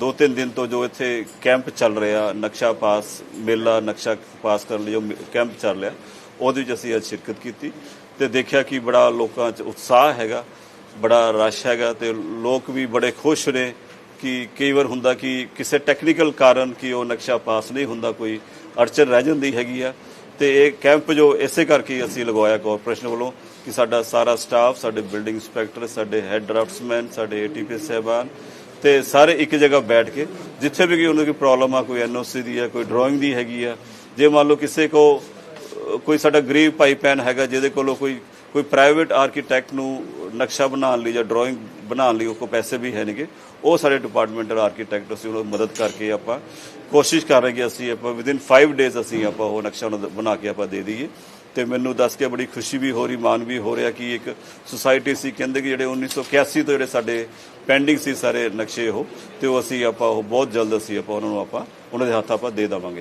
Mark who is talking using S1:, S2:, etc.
S1: ਦੋ ਤਿੰਨ ਦਿਨ ਤੋਂ ਜੋ ਇੱਥੇ ਕੈਂਪ ਚੱਲ ਰਿਹਾ, ਨਕਸ਼ਾ ਪਾਸ, ਮੇਲਾ ਨਕਸ਼ਾ ਪਾਸ ਕਰਨ ਲਈ ਜੋ ਮ- ਕੈਂਪ ਚੱਲ ਰਿਹਾ, ਉਹਦੇ ਵਿੱਚ ਅਸੀਂ ਅੱਜ ਸ਼ਿਰਕਤ ਕੀਤੀ ਤੇ ਦੇਖਿਆ ਕਿ ਬੜਾ ਲੋਕਾਂ 'ਚ ਉਤਸ਼ਾਹ ਹੈਗਾ, ਬੜਾ ਰਸ਼ ਹੈਗਾ ਤੇ ਲੋਕ ਵੀ ਬੜੇ ਖੁਸ਼ ਨੇ ਕਿ ਕਈ ਵਾਰ ਹੁੰਦਾ ਕਿ ਕਿਸੇ ਟੈਕਨੀਕਲ ਕਾਰਨ ਕਿ ਉਹ ਨਕਸ਼ਾ ਪਾਸ ਨਹੀਂ ਹੁੰਦਾ, ਕੋਈ ਅੜਚਨ ਰਹਿ ਜਾਂਦੀ ਹੈਗੀ ਆ ਤੇ ਇਹ ਕੈਂਪ ਜੋ ਇਸੇ ਕਰਕੇ ਅਸੀਂ ਲਗਵਾਇਆ ਕਾਰਪੋਰੇਸ਼ਨ ਵੱਲੋਂ ਕਿ ਸਾਡਾ ਸਾਰਾ ਸਟਾਫ ਸਾਡੇ ਬਿਲਡਿੰਗ ਇੰਸਪੈਕਟਰ ਸਾਡੇ ਹੈੱਡ ਡਰਾਫਟਸਮੈਨ ਸਾਡੇ ਏਟੀਪੀ ਸਹਿਬਾਨ ਤੇ ਸਾਰੇ ਇੱਕ ਜਗ੍ਹਾ ਬੈਠ ਕੇ, ਜਿੱਥੇ ਵੀ ਕੋਈ ਉਹਨਾਂ ਦੀ ਪ੍ਰੋਬਲਮ ਆ, ਕੋਈ ਐਨਓਸੀ ਦੀ ਆ, ਕੋਈ ਡਰਾਇੰਗ ਦੀ ਹੈਗੀ ਆ, ਜੇ ਮੰਨ ਲਓ ਕਿਸੇ ਕੋ ਕੋਈ ਸਾਡਾ ਗਰੀਬ ਭਾਈ ਭੈਣ ਹੈਗਾ, ਜਿਹਦੇ ਕੋਲੋਂ ਕੋਈ ਕੋਈ ਪ੍ਰਾਈਵੇਟ ਆਰਕੀਟੈਕਟ ਨੂੰ ਨਕਸ਼ਾ ਬਣਾਉਣ ਲਈ ਜਾਂ ਡਰਾਇੰਗ ਬਣਾਉਣ ਲਈ ਉਹ ਕੋ ਪੈਸੇ ਵੀ ਹੈ ਨਹੀਂਗੇ ਉਹ ਸਾਡੇ ਡਿਪਾਰਟਮੈਂਟਲ ਆਰਕੀਟੈਕਟ ਅਸੀਂ ਉਹਨਾਂ ਦੀ ਮਦਦ ਕਰਕੇ ਆਪਾਂ ਕੋਸ਼ਿਸ਼ ਕਰ ਰਹੇ ਕਿ ਅਸੀਂ ਆਪਾਂ ਵਿਦਿਨ 5 ਡੇਜ਼ ਅਸੀਂ ਆਪਾਂ ਉਹ ਨਕਸ਼ਾ ਉਹਨਾਂ ਦਾ ਬਣਾ ਕੇ ਆਪਾਂ ਦੇ ਦਈਏ। ਤੇ ਮੈਨੂੰ ਦੱਸ ਕੇ ਬੜੀ ਖੁਸ਼ੀ ਵੀ ਹੋ ਰਹੀ, ਮਾਣ ਵੀ ਹੋ ਰਿਹਾ ਕਿ ਇੱਕ ਸੁਸਾਇਟੀ ਸੀ, ਕਹਿੰਦੇ ਕਿ ਜਿਹੜੇ 1981 ਤੋਂ ਜਿਹੜੇ ਸਾਡੇ ਪੈਂਡਿੰਗ ਸੀ ਸਾਰੇ ਨਕਸ਼ੇ ਉਹ, ਤੇ ਉਹ ਅਸੀਂ ਆਪਾਂ ਉਹ ਬਹੁਤ ਜਲਦ ਅਸੀਂ ਆਪਾਂ ਉਹਨਾਂ ਨੂੰ ਆਪਾਂ, ਉਹਨਾਂ ਦੇ ਹੱਥ ਆਪਾਂ ਦੇ ਦੇਵਾਂਗੇ।